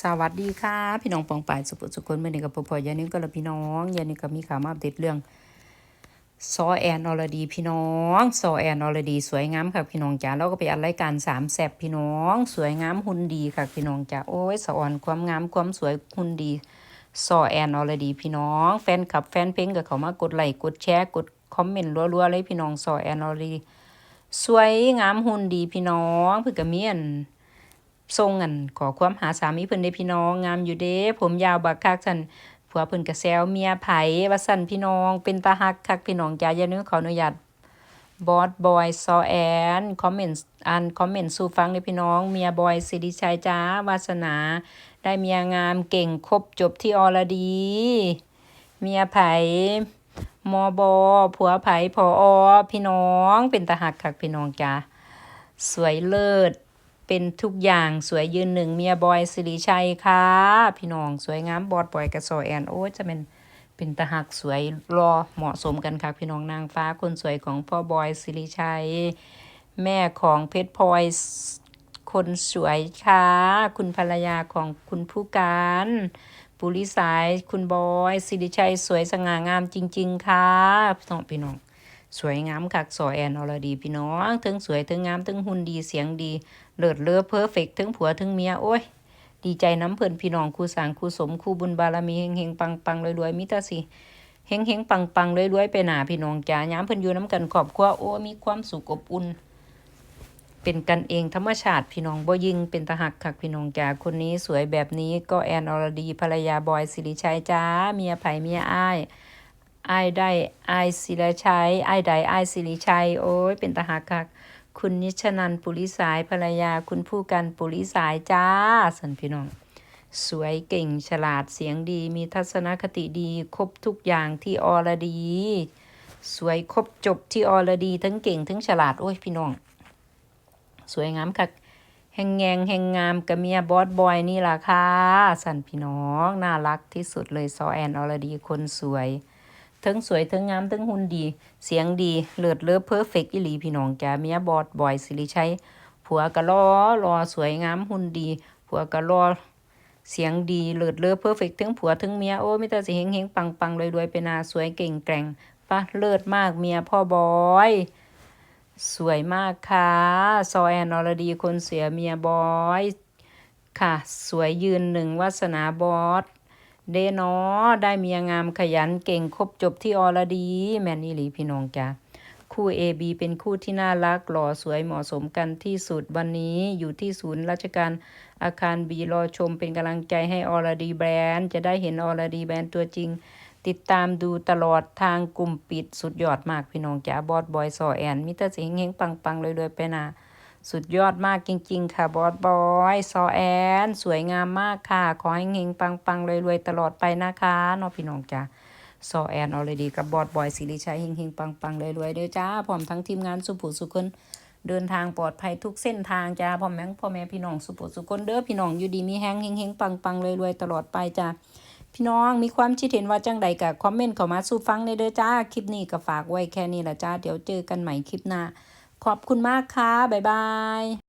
สวัสดีค่ะ พี่น้องปองป่ายสุขสุขคนเมื่อนี้กับพ่อพ่อยานี้ก็ละพี่น้องยานี้ก็มีข่าวมาอัปเดตเรื่องซอแอนอรดีพี่น้องซอแอนอรดี สวยงามค่ะพี่น้องจ๋าเราก็ไปอัดรายการสามแสบพี่น้อง สวยงามหุ่นดีค่ะพี่น้องจ๋าโอ้ยสะอ่อนความงามความสวยหุ่นดีซอแอนอรดี พี่น้อง แฟนคลับแฟนเพลงก็เขามากดไลค์กดแชร์กดคอมเมนต์รัวๆเลยพี่น้องซอแอนอรดี สวยงามหุ่นดีพี่น้องเพื่อกับเมียน ทรงอันขอความหาสามีเพิ่นได้พี่น้องงามอยู่เด้ ผมยาวบักคักซั่นผัวเพิ่นก็แซวเมียไผว่าซั่นพี่น้อง เป็นตาฮักคักพี่น้องจ้าอย่านึกขออนุญาตบอสบอยซอแอนคอมเมนต์อ่านคอมเมนต์สู่ฟังเด้อพี่น้อง เมียบอยสิริชัยจ้าวาสนา ได้เมียงามเก่งครบจบที่อรดี เมียไผมอบอผัวไผพออพี่น้อง เป็นตาหักคักพี่น้องจ้าสวยเลิศ เป็นทุกอย่างสวยยืนหนึ่งเมียบอยสิริชัยค่ะ พี่น้องสวยงามบอดบอยกับโซแอนโอ้จะเป็นเป็นตาหักสวยรอเหมาะสมกันค่ะ พี่น้องนางฟ้าคนสวยของพ่อบอยสิริชัย แม่ของเพชรพลอยคนสวยค่ะ คุณภรรยาของคุณผู้การปุริสายคุณบอยสิริชัยสวยสง่างามจริง ๆ ค่ะพี่น้องพี่น้อง สวยงามคักสอแอนอรดีพี่น้องทั้งสวยทั้งงามทั้งหุ่นดีเสียงดี เลิศเลอเพอร์เฟกทั้งผัวทั้งเมียโอ้ย ดีใจน้ำเพิ่นพี่น้องคู่สางคู่สมคู่บุญบารมีเฮงเฮงปังปังรวยรวยมิตรสิเฮงเฮงปังปังรวยรวยไปหนาพี่น้องจ๋าย้ำเพิ่นอยู่น้ำกันขอบครัวโอ้มีความสุขอบอุ่น เป็นกันเองธรรมชาติพี่น้องบ่ยิงเป็นตะหักคักพี่น้องจ๋าคนนี้สวยแบบนี้ก็แอนอรดีภรรยาบอยสิริชัยจ้าเมียไผเมียอ้าย อ้ายได้อ้ายศิริชัยอ้ายใดอ้ายศิริชัย โอ้ยเป็นตาหักคักคุณนิชนันปุริสายภรรยาคุณผู้กันปุริสายจ้าสันพี่น้อง สวยเก่งฉลาดเสียงดี มีทัศนคติดี ครบทุกอย่างที่อรดี สวยครบจบที่อรดีทั้งเก่งทั้งฉลาด โอ้ยพี่น้อง สวยงามคักแหงแงงแหงงามกับเมียบอสบอยนี่ล่ะค่ะสันพี่น้อง น่ารักที่สุดเลยซอแอนอรดีคนสวย ทั้งสวยทั้งงามทั้งหุ่นดี เสียงดีเลิศเลอเพอร์เฟกต์อีหลีพี่น้องจ้าเมียบอดบอยสิริชัยผัวก็รอรอสวยงามหุ่นดี ผัวก็รอเสียงดีเลิศเลอเพอร์เฟกต์ทั้งผัวทั้งเมียโอ้ไม่แต่สิเฮงเฮงปังปังรวยรวยไปนาสวยเก่งแกร่งปะเลิศมากเมียพ่อบอยสวยมากค่ะซอแอนอรดีคนเสียเมียบอย ค่ะ สวยยืนหนึ่งวาสนาบอส เดนอได้เมียงามขยันเก่งครบจบที่ออรดี แมนนี่หลีพี่น้องจ้าคู่ AB เป็นคู่ที่น่ารักหล่อสวยเหมาะสมกันที่สุดวันนี้อยู่ที่ศูนย์ราชการอาคารบีรอชมเป็นกำลังใจให้ออรดีแบรนด์ จะได้เห็นออรดีแบรนด์ตัวจริง ติดตามดูตลอดทางกลุ่มปิดสุดยอดมากพี่น้องจ้าบอสบอยซอแอนมิเตอร์สิงเฮงปังปังเลยๆไปนา สุดยอดมากจริง ๆ ค่ะบอสบอยซอแอนสวยงามมากค่ะ ขอให้เฮงๆปังๆรวยๆตลอดไปนะคะน้องพี่น้องจ้าซอแอนออลดีกับบอสบอยสิริชัยเฮงๆปังๆรวยๆเด้อจ้าพร้อมทั้งทีมงานสุภูสุคนเดินทางปลอดภัยทุกเส้นทางจ้าพ่อแม่พ่อแม่พี่น้องสุภูสุคนเด้อพี่น้องอยู่ดีมีแฮงเฮงๆปังๆรวยๆตลอดไปจ้าพี่น้องมีความคิดเห็นว่าจังใดกับคอมเมนต์เข้ามาสู่ฟังในเด้อจ้าคลิปนี้ก็ฝากไว้แค่นี้ละจ้าเดี๋ยวเจอกันใหม่คลิปหน้า ขอบคุณมากค่ะ บ๊ายบาย